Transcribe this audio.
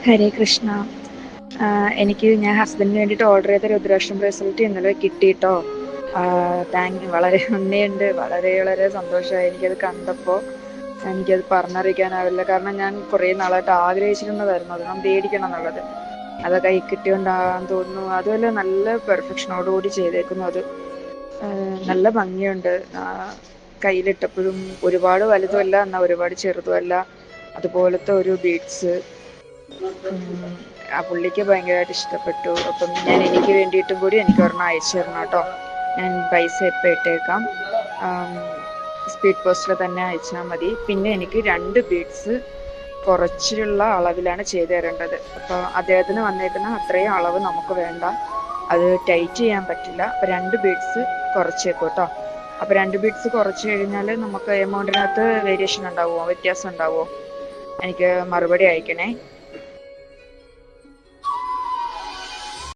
ഹരേ കൃഷ്ണ. എനിക്ക് ഞാൻ ഹസ്ബൻഡിന് വേണ്ടിയിട്ട് ഓർഡർ ചെയ്ത രുദ്രാക്ഷം റിസൾട്ട് ഇന്നലെ കിട്ടിയിട്ടോ താങ്ക് വളരെ നന്ദിയുണ്ട്. വളരെ വളരെ സന്തോഷമായി എനിക്കത് കണ്ടപ്പോൾ എനിക്കത് പറഞ്ഞറിയിക്കാനാവില്ല. കാരണം ഞാൻ കുറേ നാളായിട്ട് ആഗ്രഹിച്ചിരുന്നതായിരുന്നു. അത് നാം പേടിക്കണം എന്നുള്ളത്. അത് കൈ കിട്ടിയോണ്ടാന്ന് തോന്നുന്നു. അതുമല്ല നല്ല പെർഫെക്ഷനോടുകൂടി ചെയ്തേക്കുന്നു അത്. നല്ല ഭംഗിയുണ്ട്. കയ്യിലിട്ടപ്പോഴും ഒരുപാട് വലുതുമല്ല എന്നാൽ ഒരുപാട് ചെറുതുമല്ല. അതുപോലത്തെ ഒരു ബീഡ്സ് ആ പുള്ളിക്ക് ഭയങ്കരമായിട്ട് ഇഷ്ടപ്പെട്ടു. അപ്പം ഞാൻ എനിക്ക് വേണ്ടിയിട്ടും കൂടി എനിക്ക് ഒരെണ്ണം അയച്ചു തരണം കേട്ടോ. ഞാൻ പൈസ ഇപ്പം ഇട്ടേക്കാം. സ്പീഡ് പോസ്റ്റിൽ തന്നെ അയച്ചാൽ മതി. പിന്നെ എനിക്ക് രണ്ട് ബീഡ്സ് കുറച്ചുള്ള അളവിലാണ് ചെയ്തു തരേണ്ടത്. അപ്പോൾ അദ്ദേഹത്തിന് വന്നേക്കുന്ന അത്രയും അളവ് നമുക്ക് വേണ്ട. അത് ടൈറ്റ് ചെയ്യാൻ പറ്റില്ല. അപ്പം രണ്ട് ബീഡ്സ് കുറച്ചേക്കും കേട്ടോ. അപ്പം രണ്ട് ബീഡ്സ് കുറച്ച് കഴിഞ്ഞാൽ നമുക്ക് എമൗണ്ടിനകത്ത് വേരിയേഷൻ ഉണ്ടാവുമോ? വ്യത്യാസം ഉണ്ടാവുമോ? എനിക്ക് മറുപടി അയക്കണേ.